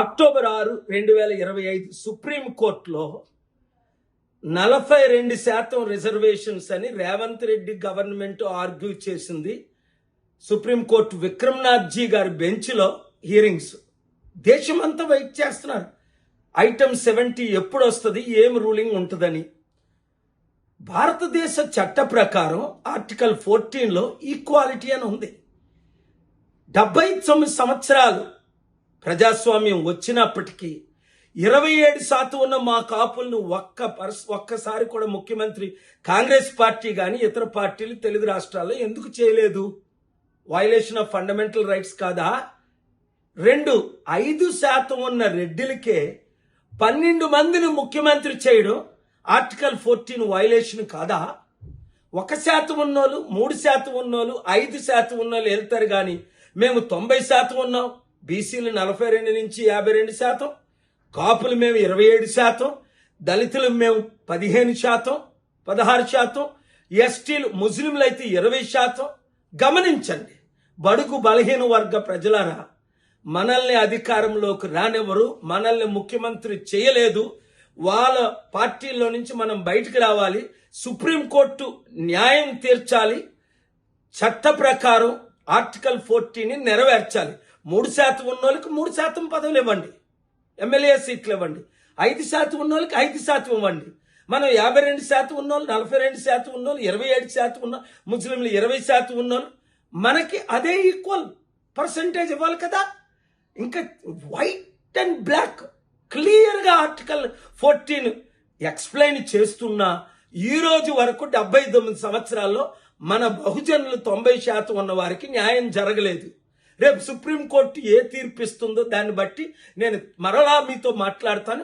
October ఆరు రెండు వేల ఇరవై ఐదు సుప్రీంకోర్టులో నలభై రెండు శాతం రిజర్వేషన్స్ అని రేవంత్ రెడ్డి గవర్నమెంట్ ఆర్గ్యూ చేసింది. సుప్రీంకోర్టు విక్రమ్నాథ్జీ గారి బెంచ్లో హియరింగ్స్ దేశమంతా వెయిట్ చేస్తున్నారు. ఐటమ్ సెవెంటీ ఎప్పుడు వస్తుంది ఏం రూలింగ్ ఉంటుందని. భారతదేశ చట్ట ప్రకారం ఆర్టికల్ ఫోర్టీన్లో ఈక్వాలిటీ అని ఉంది. డెబ్బై తొమ్మిది సంవత్సరాలు ప్రజాస్వామ్యం వచ్చినప్పటికీ ఇరవై ఏడు శాతం ఉన్న మా కాపులను ఒక్క పర్స్ ఒక్కసారి కూడా ముఖ్యమంత్రి కాంగ్రెస్ పార్టీ కానీ ఇతర పార్టీలు తెలుగు రాష్ట్రాల్లో ఎందుకు చేయలేదు? వైలేషన్ ఆఫ్ ఫండమెంటల్ రైట్స్ కాదా? రెండు ఐదు శాతం ఉన్న రెడ్డిలకే పన్నెండు మందిని ముఖ్యమంత్రి చేయడం ఆర్టికల్ ఫోర్టీన్ వైలేషన్ కాదా? ఒక శాతం ఉన్నోళ్ళు మూడు శాతం ఉన్నోళ్ళు ఐదు శాతం ఉన్నోళ్ళు వెళ్తారు కానీ మేము తొంభై శాతం ఉన్నాం. బీసీలు నలభై రెండు నుంచి యాభై రెండు శాతం కాపులు మేము ఇరవై ఏడు శాతం దళితులు మేము పదిహేను శాతం పదహారు శాతం ఎస్టీలు ముస్లింలు అయితే ఇరవై శాతం. గమనించండి బడుగు బలహీన వర్గ ప్రజలారా మనల్ని అధికారంలోకి రానివ్వరు మనల్ని ముఖ్యమంత్రి చేయలేదు వాళ్ళ పార్టీలో నుంచి మనం బయటకు రావాలి సుప్రీంకోర్టు న్యాయం తీర్చాలి చట్ట ప్రకారం ఆర్టికల్ ఫోర్టీని నెరవేర్చాలి. మూడు శాతం ఉన్న వాళ్ళకి మూడు శాతం పదవులు ఇవ్వండి. ఎమ్మెల్యే సీట్లు ఇవ్వండి. ఐదు శాతం ఉన్న వాళ్ళకి ఐదు శాతం ఇవ్వండి. మనం యాభై రెండు శాతం ఉన్నోళ్ళు నలభై రెండు శాతం ఉన్నోళ్ళు ఇరవై ఏడు శాతం ఉన్న ముస్లింలు ఇరవై శాతం ఉన్నోళ్ళు మనకి అదే ఈక్వల్ పర్సంటేజ్ ఇవ్వాలి కదా. ఇంకా వైట్ అండ్ బ్లాక్ క్లియర్గా ఆర్టికల్ ఫోర్టీన్ ఎక్స్ప్లెయిన్ చేస్తున్నా ఈ రోజు వరకు డెబ్బై తొమ్మిది సంవత్సరాల్లో మన బహుజనులు తొంభై శాతం ఉన్న వారికి న్యాయం జరగలేదు. రేపు సుప్రీంకోర్టు ఏ తీర్పు ఇస్తుందో దాన్ని బట్టి నేను మరలా మీతో మాట్లాడతాను.